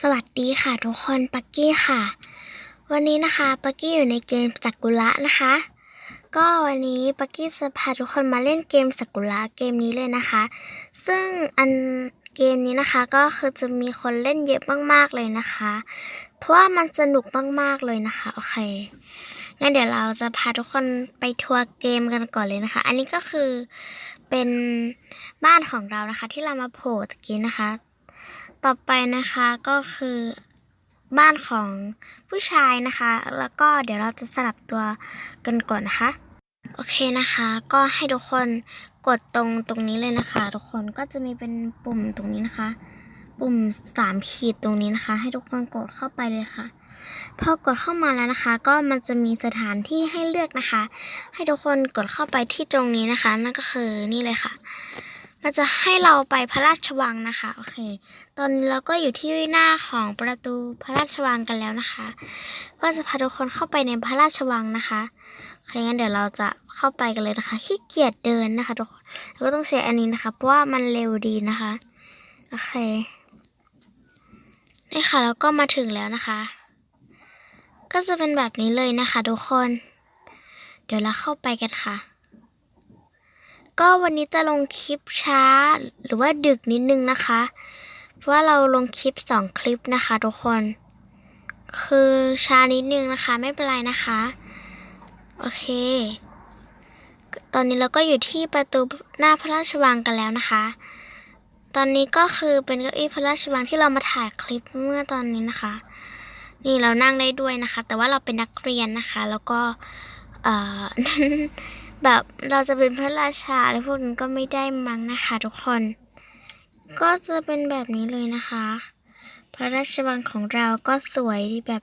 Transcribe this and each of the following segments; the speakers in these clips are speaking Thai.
สวัสดีค่ะทุกคนปักกี้ค่ะ วันนี้นะคะปักกี้อยู่ในเกมสักุระนะคะ ก็วันนี้ปักกี้จะพาทุกคนมาเล่นเกมสักุระเกมนี้เลยนะคะ ซึ่งอันเกมนี้นะคะก็คือจะมีคนเล่นเยอะมากๆเลยนะคะ เพราะว่ามันสนุกมากๆเลยนะคะโอเคงั้นเดี๋ยวเราจะพาทุกคนไปทัวร์เกมกันก่อนเลยนะคะ อันนี้ก็คือเป็นบ้านของเรานะคะ ที่เรามาโผล่ตะกี้นะคะ ต่อไปนะคะก็คือบ้านของผู้ชายนะคะ แล้วก็เดี๋ยวเราจะสลับตัวกันก่อนนะคะ โอเคนะคะ ก็ให้ทุกคนกดตรงตรงนี้เลยนะคะ ทุกคนก็จะมีเป็นปุ่มตรงนี้นะคะ ปุ่มสามขีดตรงนี้นะคะ ให้ทุกคนกดเข้าไปเลยค่ะ พอกดเข้ามาแล้วนะคะ ก็มันจะมีสถานที่ให้เลือกนะคะ ให้ทุกคนกดเข้าไปที่ตรงนี้นะคะ นั่นก็คือนี่เลยค่ะ มันจะให้เราไปพระราชวังนะคะ โอเค ตอนนี้เราก็อยู่ที่หน้าของประตูพระราชวังกันแล้วนะคะ ก็จะพาทุกคนเข้าไปในพระราชวังนะคะโอเคงั้นเดี๋ยวเราจะเข้าไปกันเลยนะคะขี้เกียจเดินนะคะทุกคนเราก็ต้องใช้อันนี้นะคะ เพราะว่ามันเร็วดีนะคะโอเคนี่ค่ะแล้วก็มาถึงแล้วนะคะ ก็จะเป็นแบบนี้เลยนะคะ ทุกคน เดี๋ยวเราเข้าไปกันค่ะ ก็วันนี้จะลงคลิปช้า หรือว่าดึกนิดนึงนะคะ เพราะว่าเราลงคลิปสองคลิปนะคะทุกคน คือช้านิดนึงนะคะไม่เป็นไรนะคะ โอเค ตอนนี้เราก็อยู่ที่ประตูหน้าพระราชวังกันแล้วนะคะ ตอนนี้ก็คือเป็นเก้าอี้พระราชวังที่เรามาถ่ายคลิปเมื่อตอนนี้นะคะ นี่เรานั่งได้ด้วยนะคะ แต่ว่าเราเป็นนักเรียนนะคะ แล้วก็เอ่อ แบบเราจะเป็นพระราชาอะไรพวกนั้นก็ไม่ได้มั้งนะคะทุกคน ก็จะเป็นแบบนี้เลยนะคะ พระราชวังของเราก็สวยแบบ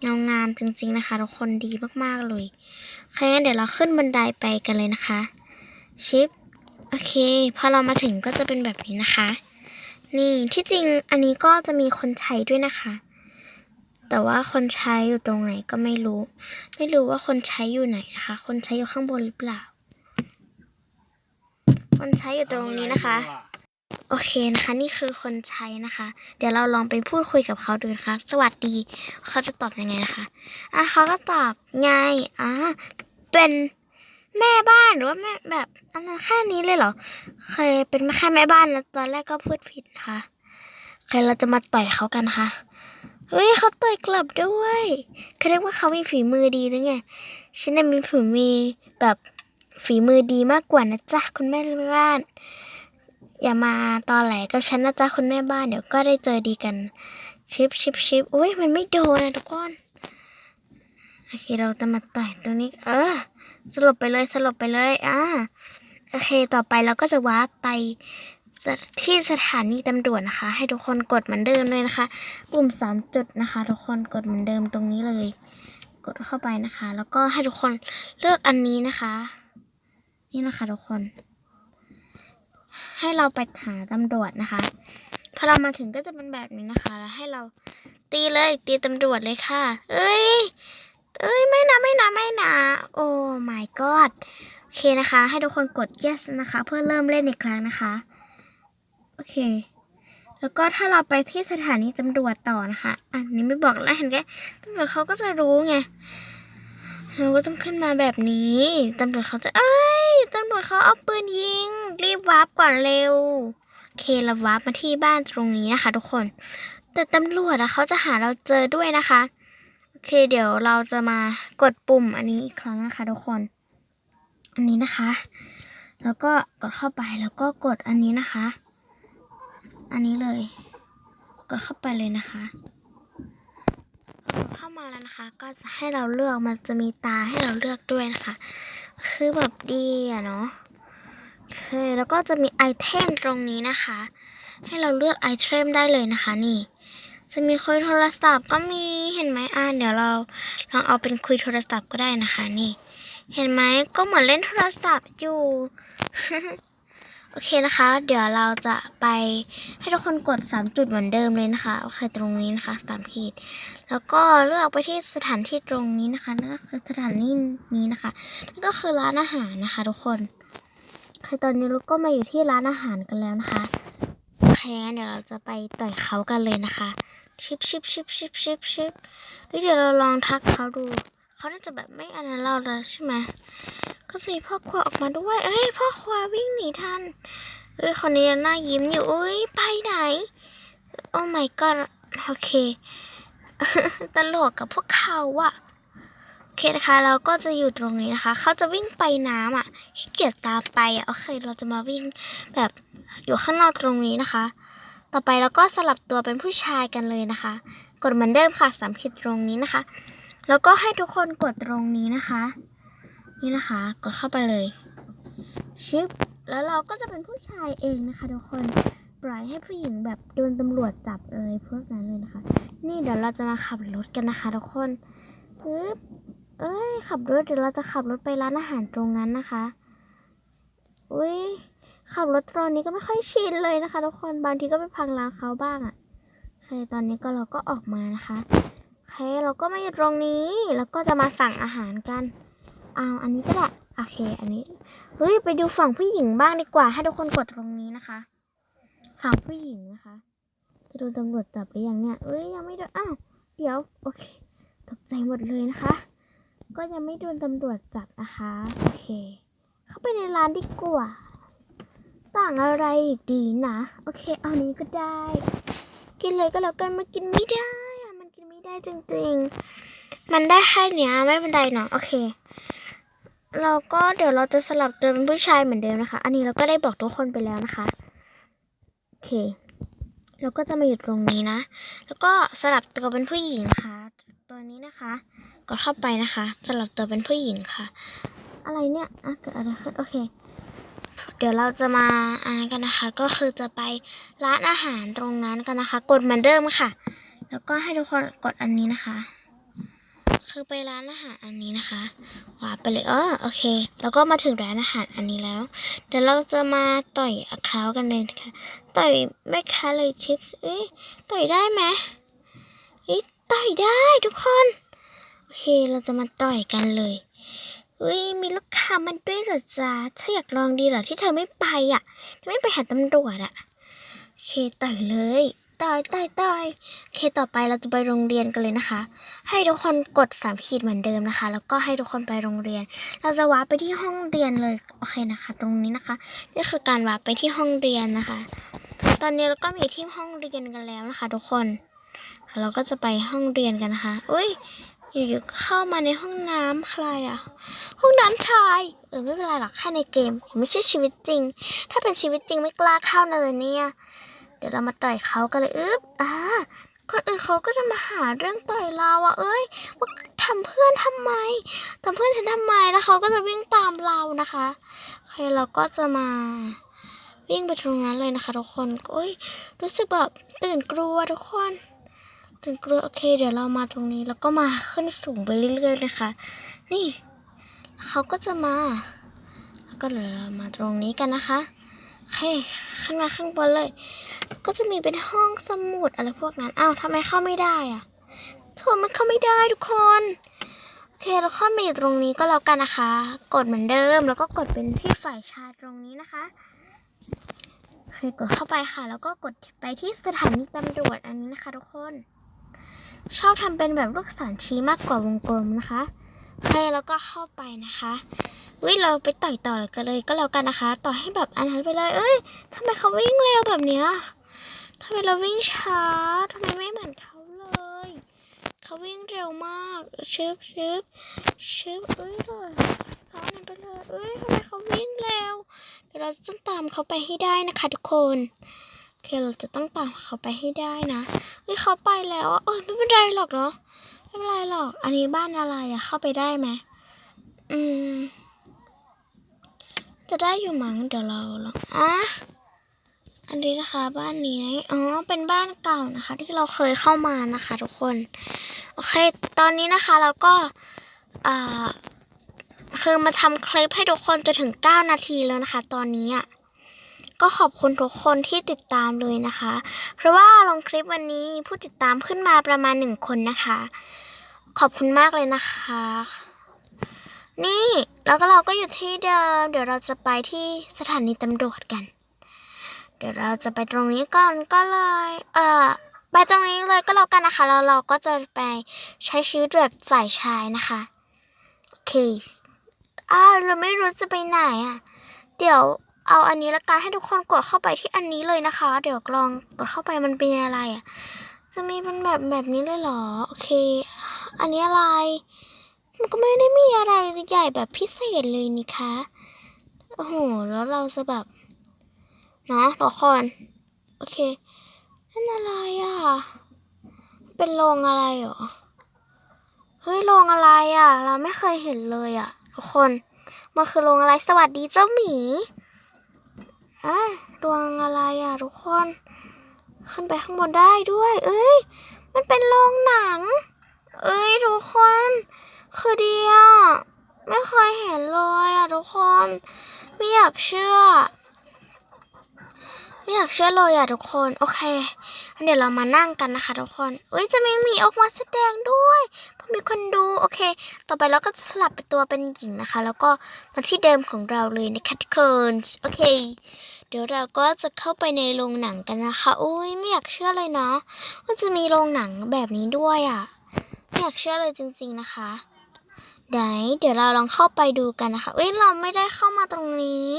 เงางามจริงๆนะคะทุกคนดีมากๆเลยโอเคงั้นเดี๋ยวเราขึ้นบันไดไปกันเลยนะคะ ชิปโอเคพอเรามาถึงก็จะเป็นแบบนี้นะคะ นี่ที่จริงอันนี้ก็จะมีคนใช้ด้วยนะคะ แต่ว่าคนใช้อยู่ตรงไหนก็ไม่รู้ ไม่รู้ว่าคนใช้อยู่ไหนนะคะ คนใช้อยู่ข้างบนหรือเปล่า คนใช้อยู่ตรงนี้นะคะ โอเคนะคะ นี่คือคนใช้นะคะ เดี๋ยวเราลองไปพูดคุยกับเขาดูนะคะ สวัสดี เขาจะตอบยังไงนะคะอะเขาก็ตอบไงอ่าเป็นแม่บ้านหรือว่าแม่แบบอันนั้นแค่นี้เลยเหรอ เคยเป็นแค่แม่บ้านแล้วตอนแรกก็พูดผิดค่ะ เคยเราจะมาต่อยเขากันค่ะ เฮ้ยเขาต่อยกลับด้วยเขาเรียกว่าเขามีฝีมือดีหรือไง ฉันน่ะมีฝีมือแบบฝีมือดีมากกว่านะจ๊ะคุณแม่บ้าน อย่ามาตอแหลกับฉันนะจ๊ะคุณแม่บ้านเดี๋ยวก็ได้เจอดีกัน ชิปชิปชิปอุ้ยมันไม่โดนนะทุกคนโอเคเราจะมาต่อยตรงนี้ เออสลบไปเลยสลบไปเลยอ่าโอเค ต่อไปเราก็จะว้าร์ปไป ที่สถานีตำรวจนะคะ ให้ทุกคนกดเหมือนเดิมเลยนะคะ ปุ่มสามจุดนะคะ ทุกคนกดเหมือนเดิมตรงนี้เลย กดเข้าไปนะคะ แล้วก็ให้ทุกคนเลือกอันนี้นะคะ นี่นะคะทุกคน ให้เราไปหาตำรวจนะคะพอเรามาถึงก็จะเป็นแบบนี้นะคะ แล้วให้เราตีเลยตีตำรวจเลยค่ะ เอ้ย เอ้ยไม่นะไม่นะไม่นะ โอ้ my god โอเคนะคะ ให้ทุกคนกด yes นะคะ เพื่อเริ่มเล่นอีกครั้งนะคะ เค แล้วก็ถ้าเราไปที่สถานีตำรวจต่อนะคะ อันนี้ไม่บอกแล้วเห็นแกตำรวจเขาก็จะรู้ไงเราก็ต้องขึ้นมาแบบนี้ตำรวจเขาจะเอ้ยตำรวจเขาเอาปืนยิง รีบวาร์ปก่อนเร็วโอเคเราวาร์ปมาที่บ้านตรงนี้นะคะ ทุกคน แต่ตำรวจอะเขาจะหาเราเจอด้วยนะคะโอเค เดี๋ยวเราจะมากดปุ่มอันนี้อีกครั้งนะคะ ทุกคน อันนี้นะคะ แล้วก็กดเข้าไปแล้วก็กดอันนี้นะคะ อันนี้เลย กดเข้าไปเลยนะคะเข้ามาแล้วนะคะ ก็จะให้เราเลือกมันจะมีตาให้เราเลือกด้วยนะคะ คือแบบดีอะเนาะโอเคแล้วก็จะมีไอเทมตรงนี้นะคะ ให้เราเลือกไอเทมได้เลยนะคะนี่ จะมีคุยโทรศัพท์ก็มีเห็นไหมอ่าเดี๋ยวเราลองเอาเป็นคุยโทรศัพท์ก็ได้นะคะนี่ เห็นไหมก็เหมือนเล่นโทรศัพท์อยู่ โอเคนะคะ เดี๋ยวเราจะไปให้ทุกคนกด 3 จุดเหมือนเดิมเลยนะคะ โอเค ตรงนี้นะคะสามขีด แล้วก็เลือกไปที่สถานที่ตรงนี้นะคะ นั่นก็คือสถานที่นี้นะคะ นั่นก็คือร้านอาหารนะคะ ทุกคนโอเคตอนนี้เราก็มาอยู่ที่ร้านอาหารกันแล้วนะคะ โอเคงั้นเดี๋ยวเราจะไปต่อยเขากันเลยนะคะ ชิบชิบชิบชิบชิบชิบเฮ้ยเดี๋ยวเราลองทักเขาดู เขาน่าจะแบบไม่อันนั้นเราแล้วใช่ไหม ก็สิพ่อครัวออกมาด้วย เอ้ยพ่อครัววิ่งหนีทัน เอ้ยคนนี้หน้ายิ้มอยู่ อุ้ยไปไหน โอ้ my god โอเค ตลกกับพวกเขาอะโอเคนะคะ เราก็จะอยู่ตรงนี้นะคะ เขาจะวิ่งไปน้ำอะขี้เกียจตามไปอะโอเค เราจะมาวิ่งแบบอยู่ข้างนอกตรงนี้นะคะ ต่อไปเราก็สลับตัวเป็นผู้ชายกันเลยนะคะ กดเหมือนเดิมค่ะสามขีดตรงนี้นะคะ แล้วก็ให้ทุกคนกดตรงนี้นะคะ นี่นะคะ กดเข้าไปเลย ชิป แล้วเราก็จะเป็นผู้ชายเองนะคะทุกคนปล่อยให้ผู้หญิงแบบโดนตำรวจจับอะไรพวกนั้นเลยนะคะ นี่เดี๋ยวเราจะมาขับรถกันนะคะทุกคนปึ๊บเอ้ย ขับรถเดี๋ยวเราจะขับรถไปร้านอาหารตรงนั้นนะคะ อุ้ยขับรถตอนนี้ก็ไม่ค่อยชินเลยนะคะ ทุกคนบางทีก็ไปพังร้านเขาบ้างอะ่ะโอเคตอนนี้ก็เราก็ออกมานะคะโอเคเราก็มาอยู่ตรงนี้แล้วก็จะมาสั่งอาหารกัน เอาอันนี้ก็ได้โอเค อันนี้เฮ้ยไปดูฝั่งผู้หญิงบ้างดีกว่า ให้ทุกคนกดตรงนี้นะคะ ฝั่งผู้หญิงนะคะ จะโดนตำรวจจับหรือยังเนี่ยเอ้ยยังไม่โดนอ้าวเดี๋ยวโอเค ตกใจหมดเลยนะคะ ก็ยังไม่โดนตำรวจจับนะคะโอเค เข้าไปในร้านดีกว่าสั่งอะไรดีนะโอเค เอานี้ก็ได้ กินเลยก็แล้วกันมันกินไม่ได้อะมันกินไม่ได้จริงๆ มันได้แค่เนี้ยไม่เป็นไรเนาะโอเค เราก็เดี๋ยวเราจะสลับตัวเป็นผู้ชายเหมือนเดิมนะคะ อันนี้เราก็ได้บอกทุกคนไปแล้วนะคะโอเค เราก็จะมาอยู่ตรงนี้นะ แล้วก็สลับตัวเป็นผู้หญิงค่ะ ตัวนี้นะคะกดเข้าไปนะคะ สลับตัวเป็นผู้หญิงค่ะ อะไรเนี่ยอะเกิดอะไรขึ้นโอเคเดี๋ยวเราจะมาอ่านกันนะคะ ก็คือจะไปร้านอาหารตรงนั้นกันนะคะ กดเหมือนเดิมค่ะ แล้วก็ให้ทุกคนกดอันนี้นะคะ คือไปร้านอาหารอันนี้นะคะวาไปเลยเออโอเค แล้วก็มาถึงร้านอาหารอันนี้แล้ว เดี๋ยวเราจะมาต่อยอาคราวกันเลยนะคะต่อยแม่ค้าเลยชิปส์เอ้ยต่อยได้ไหมเอ้ยต่อยได้ทุกคน โอเคเราจะมาต่อยกันเลยอุ้ยมีลูกค้ามันด้วยเหรอจ๊ะเธออยากลองดีเหรอที่เธอไม่ไปอะเธอไม่ไปหาตำรวจอะโอเคต่อยเลย ต่อยต่อยต่อยเคต่อไปเราจะไปโรงเรียนกันเลยนะคะ ให้ทุกคนกดสามขีดเหมือนเดิมนะคะ แล้วก็ให้ทุกคนไปโรงเรียน เราจะวาร์ปไปที่ห้องเรียนเลยโอเคนะคะ ตรงนี้นะคะนี่คือการวาร์ปไปที่ห้องเรียนนะคะ ตอนนี้เราก็มีที่ห้องเรียนกันแล้วนะคะ ทุกคนเราก็จะไปห้องเรียนกันนะคะอุ้ยอยู่ๆเข้ามาในห้องน้ำใครอะห้องน้ำชายเออไม่เป็นไรหรอกแค่ในเกม ไม่ใช่ชีวิตจริง ถ้าเป็นชีวิตจริงไม่กล้าเข้าเลยเนี่ย ดี๋ยวเรามาต่อยเขากันเลยอึ๊บอ่าคนอื่นเขาก็จะมาหาเรื่องต่อยเราอะเอ้ยว่าทำเพื่อนทำไมทำเพื่อนฉันทำไมแล้วเขาก็จะวิ่งตามเรานะคะโอเคเราก็จะมาวิ่งไปตรงนั้นเลยนะคะ ทุกคนโอ้ยรู้สึกแบบตื่นกลัวทุกคน ตื่นกลัวโอเค เดี๋ยวเรามาตรงนี้แล้วก็มาขึ้นสูงไปเรื่อยๆเลยค่ะนี่เขาก็จะมา แล้วก็เดี๋ยวเรามาตรงนี้กันนะคะ เค ขึ้นมาข้างบนเลย ก็จะมีเป็นห้องสมุดอะไรพวกนั้นอ้าวทำไมเข้าไม่ได้อะโทรมันเข้าไม่ได้ทุกคนโอเคเราเข้ามาอยู่ตรงนี้ก็แล้วกันนะคะ กดเหมือนเดิมแล้วก็กดเป็นที่ฝ่ายชายตรงนี้นะคะโอเคกดเข้าไปค่ะ แล้วก็กดไปที่สถานีตำรวจอันนี้นะคะ ทุกคน ชอบทำเป็นแบบลูกศรชี้มากกว่าวงกลมนะคะโอเคแล้วก็เข้าไปนะคะ วิเราไปต่อยต่อเลยกันเลยก็แล้วกันนะคะ ต่อให้แบบอันนั้นไปเลย เอ้ยทำไมเขาวิ่งเร็วแบบเนี้ยทำไมเราวิ่งช้าทำไมไม่เหมือนเขาเลย เขาวิ่งเร็วมากชึบชึบชึบเอ้ยเลยเขาอันนั้นไปเลยเอ้ยทำไมเขาวิ่งเร็วเดี๋ยวเราจะต้องตามเขาไปให้ได้นะคะ ทุกคนโอเคเราจะต้องตามเขาไปให้ได้นะเฮ้ยเขาไปแล้วเออไม่เป็นไรหรอกเนาะไม่เป็นไรหรอก อันนี้บ้านอะไรอะเข้าไปได้ไหมอืม จะได้อยู่มั้งเดี๋ยวเราลองอะอันนี้นะคะ บ้านนี้อ๋อเป็นบ้านเก่านะคะ ที่เราเคยเข้ามานะคะ ทุกคนโอเค ตอนนี้นะคะเราก็อ่าคือมาทำคลิปให้ทุกคนจนถึง 9 นาทีแล้วนะคะ ตอนนี้อะก็ขอบคุณทุกคนที่ติดตามเลยนะคะ เพราะว่าลงคลิปวันนี้มีผู้ติดตามขึ้นมาประมาณหนึ่งคนนะคะ ขอบคุณมากเลยนะคะ นี่แล้วก็เราก็อยู่ที่เดิม เดี๋ยวเราจะไปที่สถานีตำรวจกัน เดี๋ยวเราจะไปตรงนี้ก่อนก็เลย เอ่อไปตรงนี้เลยก็แล้วกันนะคะแล้วเราก็จะไปใช้ชีวิตแบบฝ่ายชายนะคะโอเคอ้าวเราไม่รู้จะไปไหนอะ เดี๋ยวเอาอันนี้ละกันให้ทุกคนกดเข้าไปที่อันนี้เลยนะคะ เดี๋ยวลองกดเข้าไปมันเป็นอะไรอะ จะมีเป็นแบบแบบนี้เลยเหรอโอเค อันนี้อะไร มันก็ไม่ได้มีอะไรใหญ่แบบพิเศษเลยนี่คะ โอ้โห แล้วเราจะแบบ เนาะทุกคน โอเค นั่นอะไรอะ เป็นโรงอะไรเหรอ เฮ้ย โรงอะไรอะ เราไม่เคยเห็นเลยอะ ทุกคน มันคือโรงอะไร สวัสดีเจ้าหมีอะดวงอะไรอะทุกคน ขึ้นไปข้างบนได้ด้วย เอ้ย มันเป็นโรงหนัง เอ้ยทุกคน คือดีอะไม่เคยเห็นเลยอะทุกคน ไม่อยากเชื่อ ไม่อยากเชื่อเลยอะทุกคน โอเค เดี๋ยวเรามานั่งกันนะคะทุกคนเอ้ยจะไม่มีออกมาแสดงด้วยเพราะมีคนดูโอเค ต่อไปเราก็จะสลับเป็นตัวเป็นหญิงนะคะ แล้วก็มาที่เดิมของเราเลยนะคะทุกคนโอเคเดี๋ยวเราก็จะเข้าไปในโรงหนังกันนะคะอุ้ยไม่อยากเชื่อเลยเนาะว่าจะมีโรงหนังแบบนี้ด้วยอะไม่อยากเชื่อเลยจริง ๆนะคะ ไหนเดี๋ยวเราลองเข้าไปดูกันนะคะเอ้ยเราไม่ได้เข้ามาตรงนี้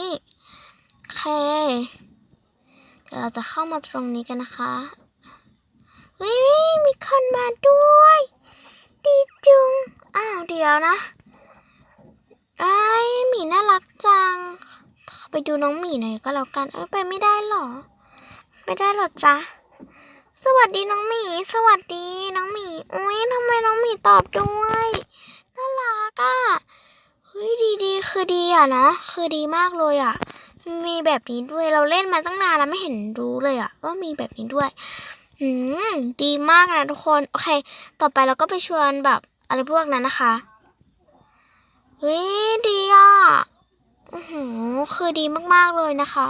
โอเคเดี๋ยวเราจะเข้ามาตรงนี้กันนะคะเฮ้ยมีคนมาด้วย ดีจุง อ้าวเดี๋ยวนะไอ้หมีน่ารักจัง ไปดูน้องหมีหน่อยก็แล้วกัน เอ้ยไปไม่ได้หรอ ไม่ได้หรอจ๊ะสวัสดีน้องหมี สวัสดีน้องหมี อุ้ยทำไมน้องหมีตอบด้วย น่ารักอะเฮ้ยดีดีคือดีอะเนาะคือดีมากเลยอะ มีแบบนี้ด้วยเราเล่นมาตั้งนานแล้วไม่เห็นรู้เลยอะว่ามีแบบนี้ด้วย อืมดีมากนะทุกคนโอเค ต่อไปเราก็ไปชวนแบบอะไรพวกนั้นนะคะเฮ้ยดีอะอือหือคือดีมากๆเลยนะคะ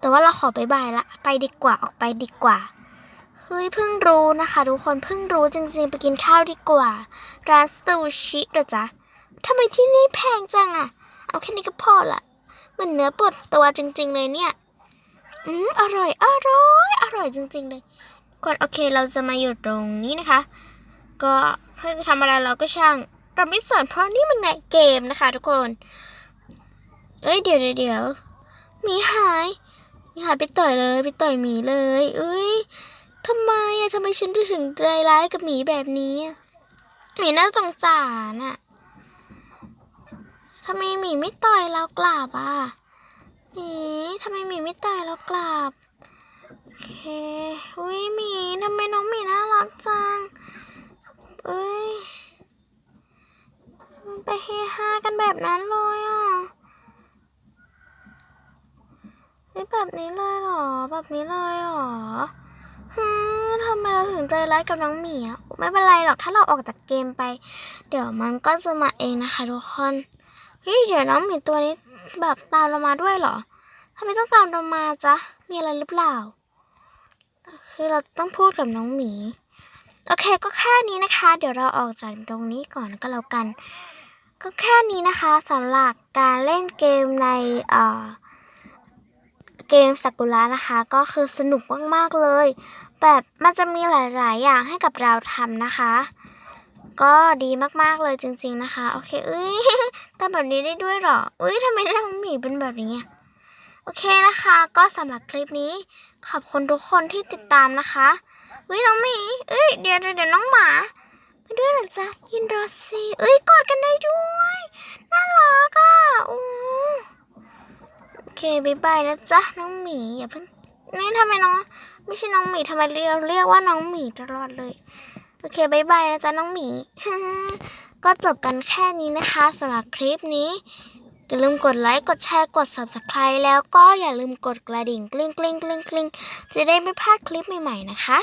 แต่ว่าเราขอไปบายละ ไปดีกว่าออกไปดีกว่า เฮ้ยเพิ่งรู้นะคะ ทุกคนเพิ่งรู้จริงๆ ไปกินข้าวดีกว่า ร้านซูชิเหรอจ๊ะทำไมที่นี่แพงจังอะเอาแค่นี้ก็พอละมันเนื้อปวดตัวจริง ๆ เลยเนี่ยอืมอร่อยอร่อยอร่อยจริง ๆ เลยก่อนโอเคเราจะมาอยู่ตรงนี้นะคะ ก็เพื่อจะทำอะไรเราก็ช่างเราไม่สนเพราะนี่มันในเกมนะคะ ทุกคน เอ้ยเดี๋ยวเดี๋ยวมีหายมีหายไปต่อยเลยไปต่อยหมีเลยเอ้ย ทำไมอะทำไมฉันถึงใจร้ายกับหมีแบบนี้หมีน่าสงสารอะทำไมหมีไม่ต่อยเรากลับอะหมีทำไมหมีไม่ต่อยเรากลับโอเคอุ้ยหมีทำไมน้องหมีน่ารักจังเอ้ยมันไปเฮฮากันแบบนั้นเลยอะเฮ้ยแบบนี้เลยเหรอ แบบนี้เลยเหรอฮึมทำไมเราถึ งใจร้ายกับน้องหมีอะไม่เป็นไรหรอกถ้าเราออกจากเกมไป เดี๋ยวมันก็จะมาเองนะคะทุกคนเฮ้ยเดี๋ยวน้องหมีตัวนี้แบบตามเรามาด้วยเหรอทำไมต้องตามเรามาจ๊ะมีอะไรหรือเปล่า คือเราต้องพูดกับน้องหมี โอเคก็แค่นี้นะคะ เดี๋ยวเราออกจากตรงนี้ก่อนก็แล้วกัน ก็แค่นี้นะคะสำหรับการเล่นเกมในเอ่อ เกมสักุระนะคะ ก็คือสนุกมากๆเลย แบบมันจะมีหลาย ๆ อย่างให้กับเราทำนะคะ ก็ดีมากๆเลยจริง ๆ นะคะ โอเคเอ้ยทำแบบนี้ได้ด้วยหรอเอ้ยทำไมน้องหมีเป็นแบบนี้โอเคนะคะ ก็สำหรับคลิปนี้ ขอบคุณทุกคนที่ติดตามนะคะเอ้ยน้องหมีเอ้ยเดี๋ยวเดี๋ยวน้องหมาไปด้วยหรอจ๊ะยินรอซีเอ้ยกอดกันได้ด้วยน่ารักอะอู้ เคบายบายนะจ๊ะน้องหมีอย่าเพิ่งนี่ทำไมน้อง ไม่ใช่น้องหมีทำไมเรียกเรียกว่าน้องหมีตลอดเลย โอเคบายบายนะจ๊ะน้องหมีก็จบกันแค่นี้นะคะสำหรับคลิปนี้อย่าลืมกดไลค์กดแชร์กด subscribe แล้วก็อย่าลืมกดกระดิ่งกลิ้งกลิ้งกลิ้งกลิ้งจะได้ไม่พลาดคลิปใหม่ๆนะคะ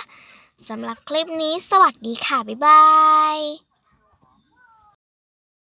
สำหรับคลิปนี้สวัสดีค่ะ บ๊ายบาย